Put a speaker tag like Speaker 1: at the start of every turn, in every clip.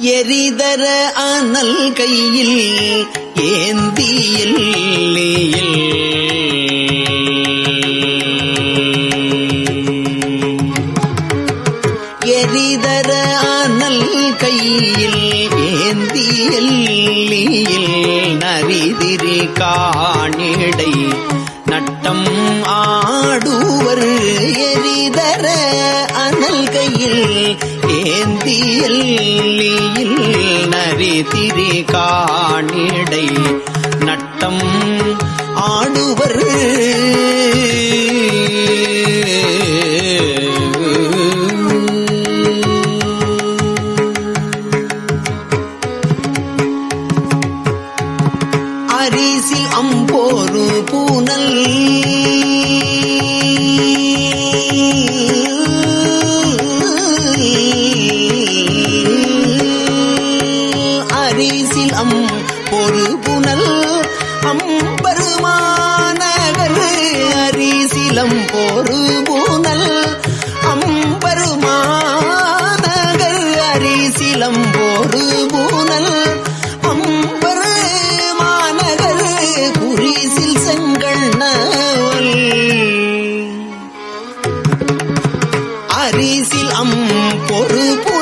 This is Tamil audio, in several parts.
Speaker 1: எரிதர அனல் கையில் ஏந்தியில் எரிதர அனல் கையில் ஏந்தியில் நரிதிரி காணிடை நட்டம் ஆ திரி காணிடை பரிசில் அம் பொறுப்பு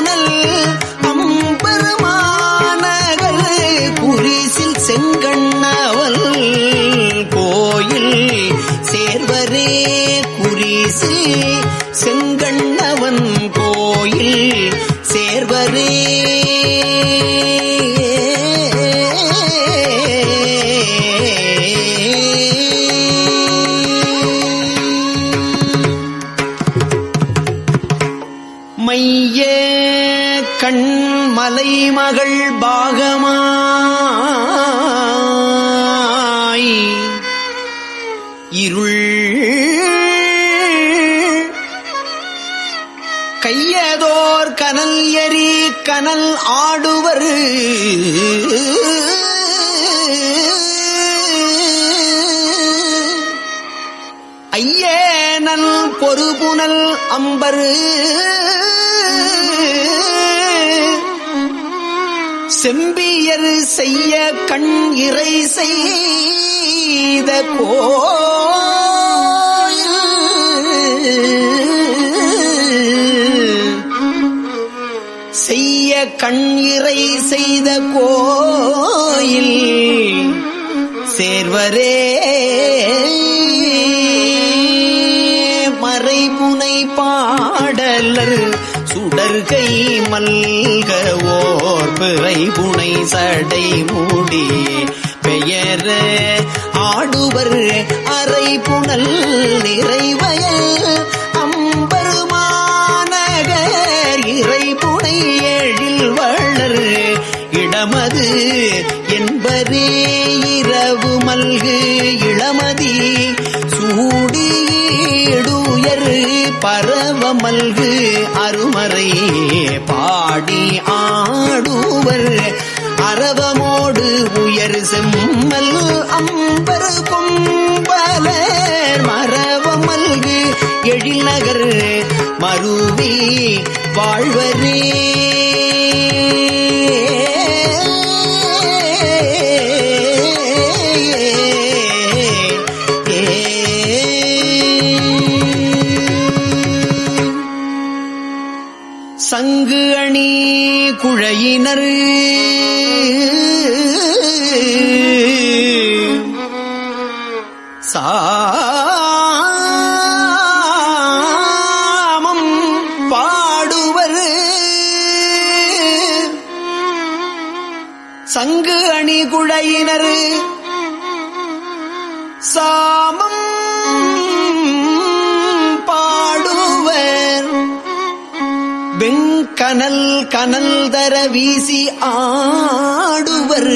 Speaker 1: இருள். கையதோர் கனல் எரி கனல் ஆடுவர். ஐயேனல் பொறுபுனல் அம்பரு. செம்பியர் செய்ய கண் இறை செய்த செய்ய கண் இறை செய்த கோயில். சேர்வரே. மறைமுனை பாடலர் சுடர்கை மல்கவோ பிறை புனை சடை மூடி பெயர ஆடுவர் அரை புனல் நிறைவயல் அம்பருமாநகர் இறை புனை எழில் வளர் இடமது என்பரே இரவு மல்கு இளமதி சூடியடுயர் பரவ மல்கு அருமறை பாடி ஆ அரவமோடு உயர் செம்மல் அம்பர் கொம்பலர் மரவமல்கு எழில் நகர் மருவி வாழ்வரே. சங்கு அணி குழையினர் சாமம் பாடுவர். வெண்கனல் கனல் தர வீசி ஆடுவர்.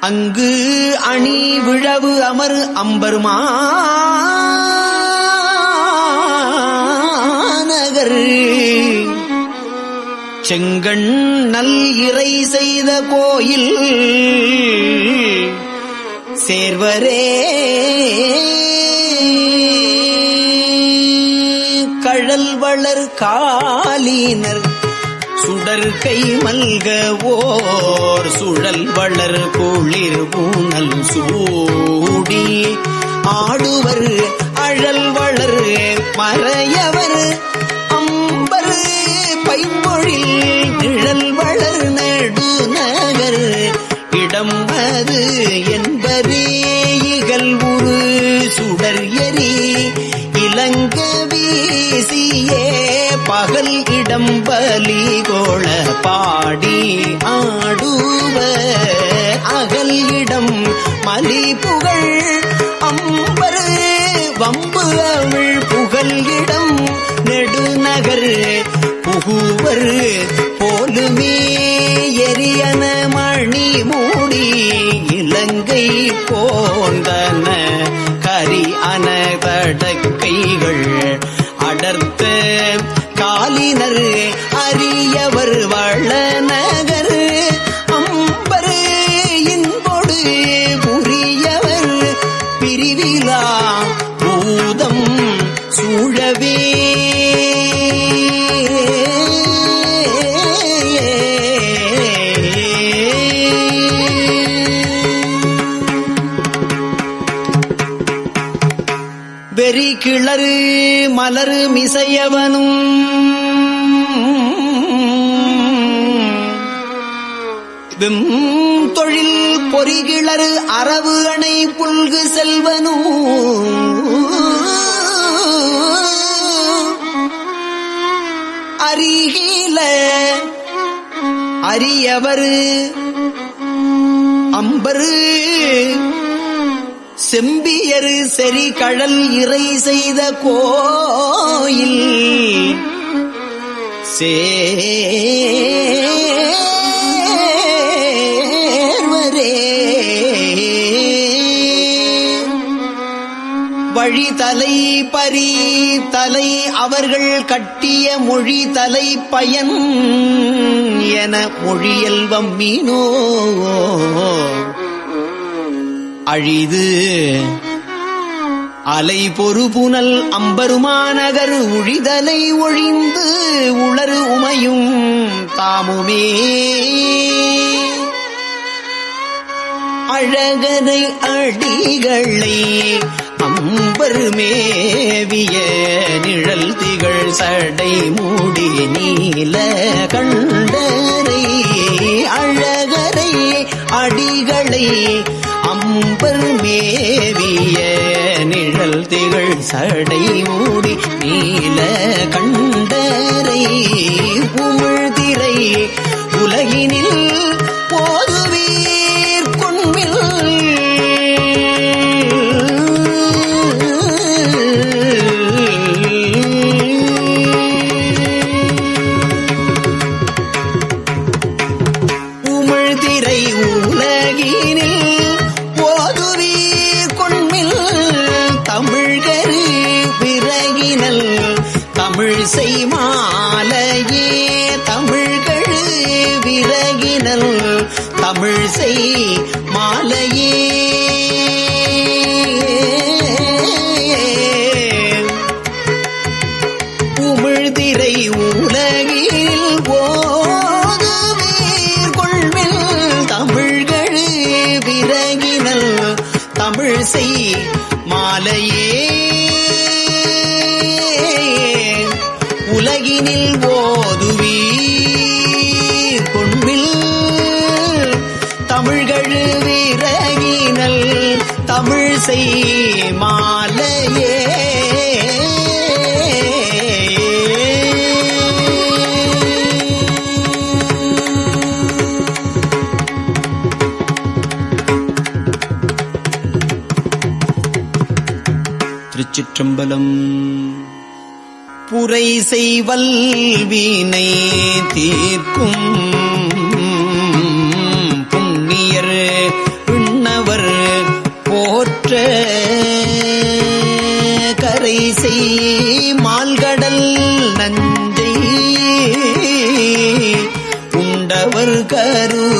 Speaker 1: அங்கு அணி விழவு அமர் அம்பருமா நகர் செங்கண் நல் இறை செய்த கோயில். சேர்வரே. கழல் வளர் காலினர். சுடர் சுடர்கை மல்கவோர் சுழல் வளர் குளிர் பூனல் சூடி. ஆடுவர் அழல் வளர் மறையவர் பைமொழில் நிழல் வளர் நடு நகர் இடம் அது என்பரே இகல் உரு சுடர் எரி. இலங்க வீசியே பகல் இடம் பலி கோள பாடி ஆடுவ. அகல் இடம் மலி புகழ் அம்பரு. வம்பு அவிழ் புகழ் இடம் நெடுநகர். புகுவர் போலுமே எரியன மணி மூடி இலங்கை போந்தன கரி அனதடக்கைகள் அடர்த்த காலினர் பெரி கிளறு மலரு மிசையவனும். வெம் தொழில் பொறிகிளறு அரவு அணை புல்கு செல்வனும். அருகில அரியவர் அம்பரு செம்பியரு செறி கடல் இறை செய்த கோயில். சேர்வரே. வழி தலை பரி தலை அவர்கள் கட்டிய மொழி தலை பயன் என மொழியல்வம் மீனோ அழிது. அலை பொறுபுனல் அம்பருமாநகர் உழிதலை ஒழிந்து உளறு உமையும் தாமுமே. அழகனை அடிகளை அம்பர் மேவிய நிழல் திகழ் சடை மூடி நீல கண்டரை. அழகரை அடிகளை அம்பர் மேவிய நிழல் திகழ் சடை மூடி நீல கண்டரை உமிழ்திரை உலகினில் செய்மாலையே தமிழ்கழு விலகினல். தமிழ் செய் மாலையே. தமிழ் செய் மாலையே திருச்சிற்றம்பலம் புரை செய்வல் வீணை தீர்க்கும்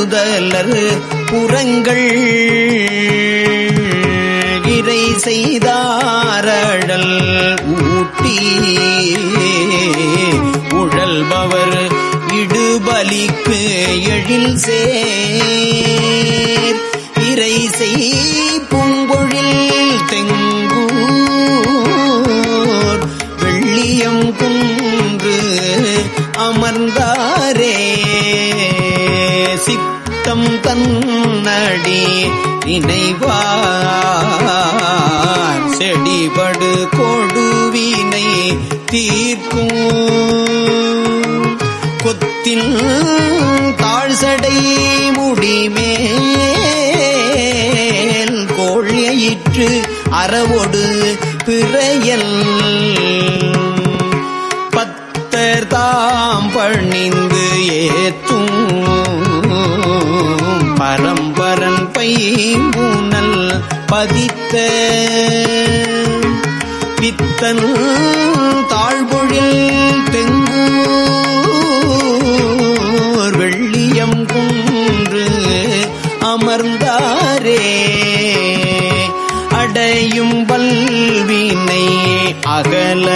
Speaker 1: முதலர் புறங்கள் இறை செய்தாரழல் ஊட்டி உழல்பவர் இடுபலிக்கு எழில் சேர். தன்னடி இணைவார் செடிபடு கொடுவினை தீர்க்கும். கொத்தின் தாழ்சடை முடிமேல் கோழியிற்று அறவொடு பிறையல். பத்தர் தாம் பணிந்து ஏத்தும் பரம்பரன் பைம்பூனல் பதித்த பித்தன் தாழ்பொழில் தெங்கூர் வெள்ளியம் குன்று அமர்ந்தாரே. அடையும் பல்வினை அகல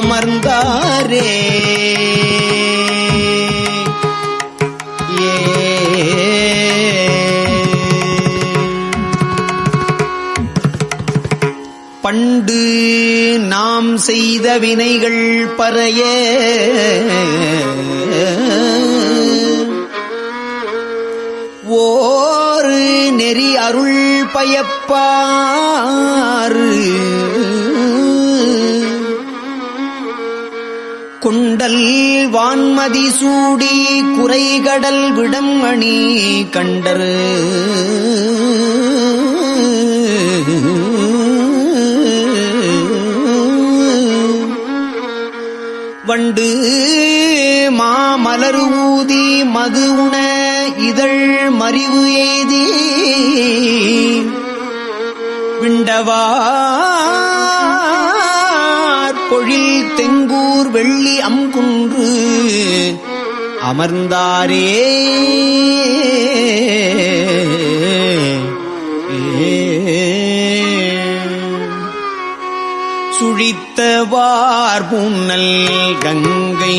Speaker 1: அமர்ந்தாரே. ஏ. பண்டு நாம் செய்த வினைகள் பறைய. ஓரு நெறி அருள் பயப்பாறு. குண்டல் வான்மதி சூடி குறைகடல் விடம்மணி கண்டர். வண்டு மாமலர் ஊதி மது உண இதழ் மறிவு எய்தி. விண்டவா தொழில் தெங்கூர் வெள்ளி அங்குன்று அமர்ந்தாரே. சுழித்தவார் புன்னல் கங்கை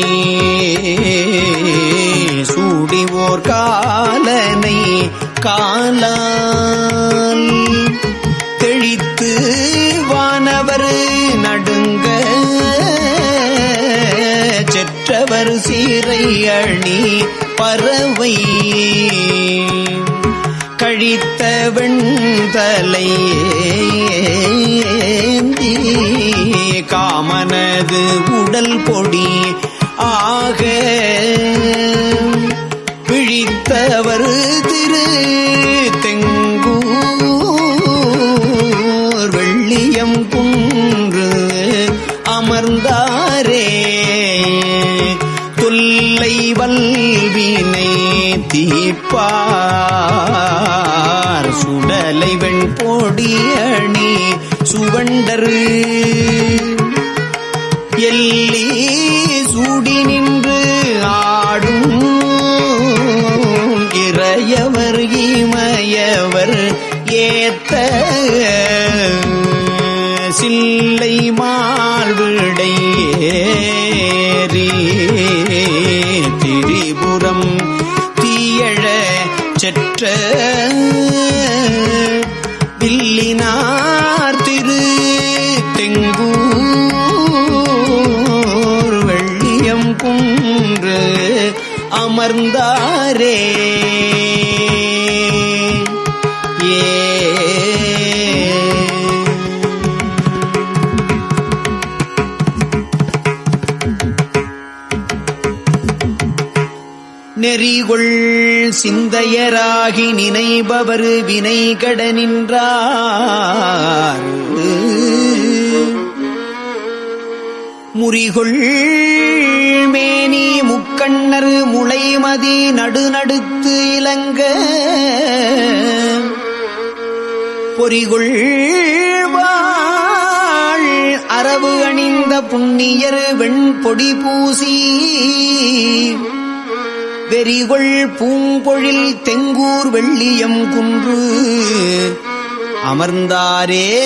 Speaker 1: சூடிவோர் காலனை காலால் தெழித்து அணி பறவை. கழித்த வெண்தலை ஏந்தி காமனது உடல் பொடி ஆக பிழித்தவர் நீப்பார். சுடலை வெண்பொடியணி சுவண்டரு. எல்லி சூடி நின்று ஆடும் இறையவர் இமயவர் ஏத்த சில்லை மால்விடை ஏறி குன்று அமர்ந்தாரே. ஏ. நெறிகொள் சிந்தையராகி நினைபவர் வினை கட நின்றார். முறிகொள் மேனி கண்ணர் முளைமதி நடுநடுத்து இலங்க. பொறிகொள் வாழ் அரவு அணிந்த புண்ணியர் வெண்பொடி பூசி. வெறிகொள் பூங்கொழில் தெங்கூர் வெள்ளியம் குன்று. அமர்ந்தாரே.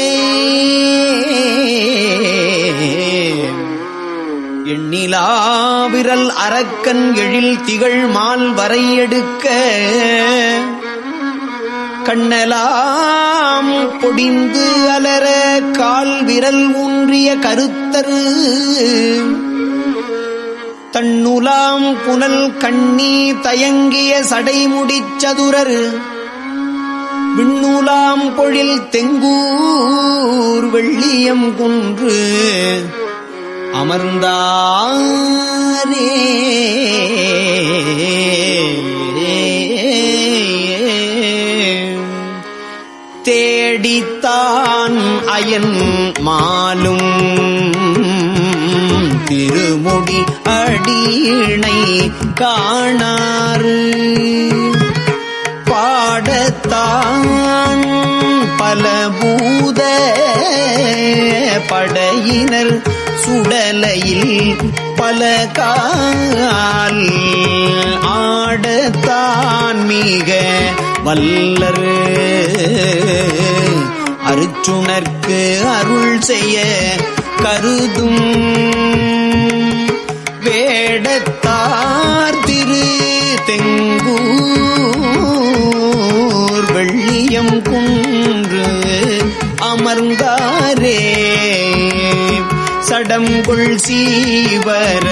Speaker 1: எண்ணிலா விரல் அரக்கன் எழில் திகழ் மால் வரையெடுக்க கண்ணலாம் பொடிந்து அலர கால் விரல் ஊன்றிய கருத்தரு. தன்னுலாம் புனல் கண்ணி தயங்கிய சடைமுடிச் சதுரர். விண்ணுலாம் பொழில் தெங்கூர் வெள்ளியம் குன்று. அமர்ந்தாரே. தேடித்தான் அயன் மாலும். திருமுடி அடியினை காணாறு. பாடத்தான் பல பூத படையினர் சுடலையில் பல கால் ஆடத்தான் மிக வல்லர். அருச்சுணர்க்கு அருள் செய்ய கருதும் சடம்கொள் சீவர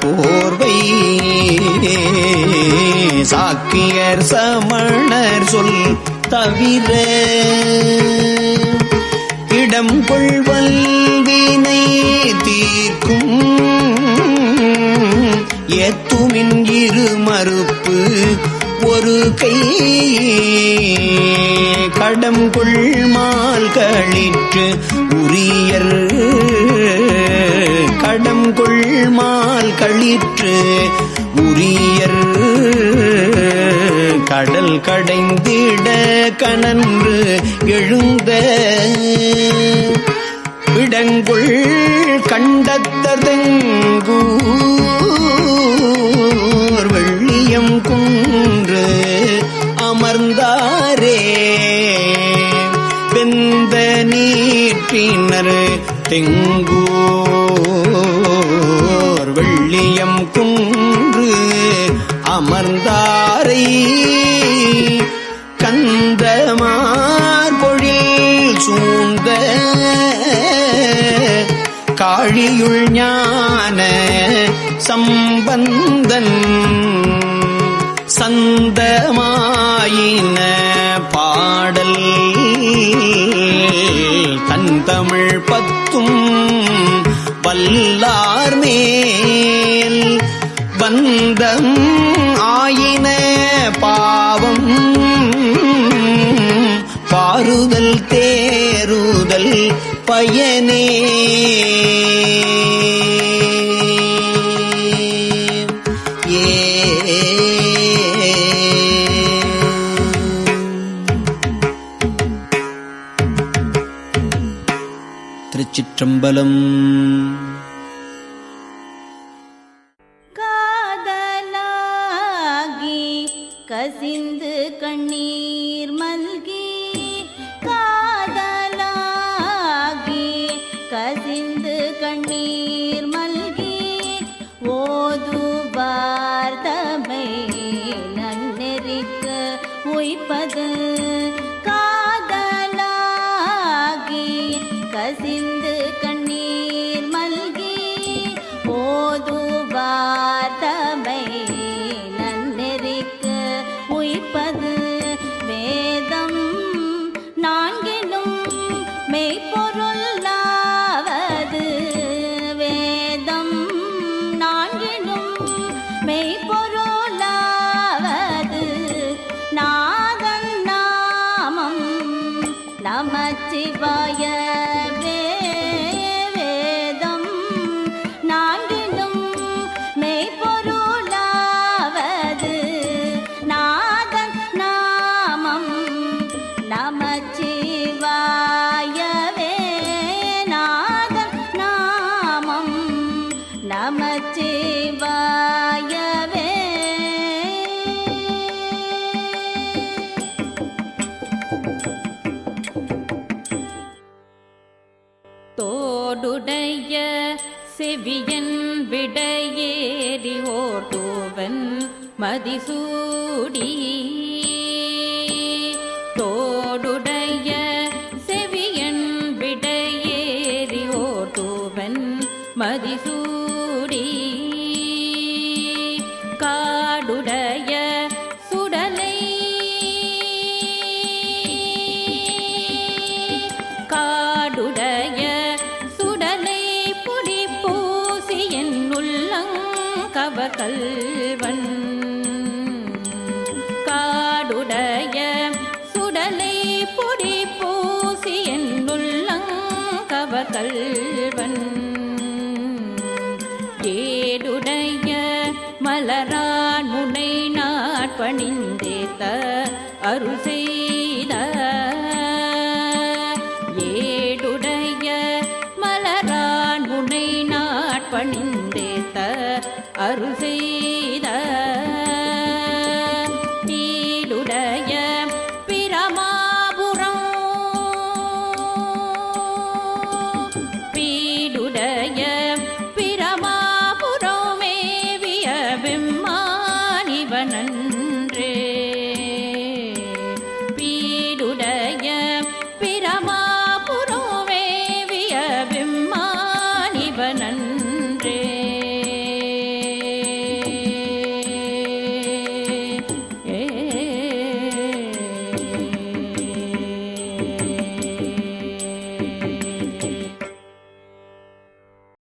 Speaker 1: போர்வை. சாக்கியர் சமணர் சொல் தவிர இடம் கொள்வல்வினை தீர்க்கும் எத்துமின் இரு மறு ஒரு கை கடம் கொள்மால் களிற்று உரியர். கடம் கொள்மால் களிற்று உரியர். கடல் கடைந்திட கனன்று எழுந்த விடங்குள் கண்டத்ததங்கூர். வெள்ளியம் குன்று அமர்ந்தாரே வெந்த நீற்றினர் தெங்கூர் வெள்ளியம் குன்று அமர்ந்தாரை. கந்தமார் பொழில் சூழ்ந்த காழியுள் ஞான சம்பந்தன் சந்தமாயின பாடல். தன் தமிழ் பத்தும் வல்லார் மேல். பந்தம் ஆயின பாவம். பாருதல் தேருதல் பயனே. அம்பலம்
Speaker 2: காதலாகி கசிந்து கண்ணீர் மல்கி காதலாகி கசிந்து கண்ணீர் மல்கி ஓதுவார் தமை நன்னெறிக்க உய்ப்பது. காதலாகி கசிந்து கண்ணீர் நமச்சிவாயவே நாதன் நாமம். நமச்சிவாயவே.
Speaker 3: தோடுடைய செவியன் விடையேறி ஓட்டுவன் மதிசூடி 你能。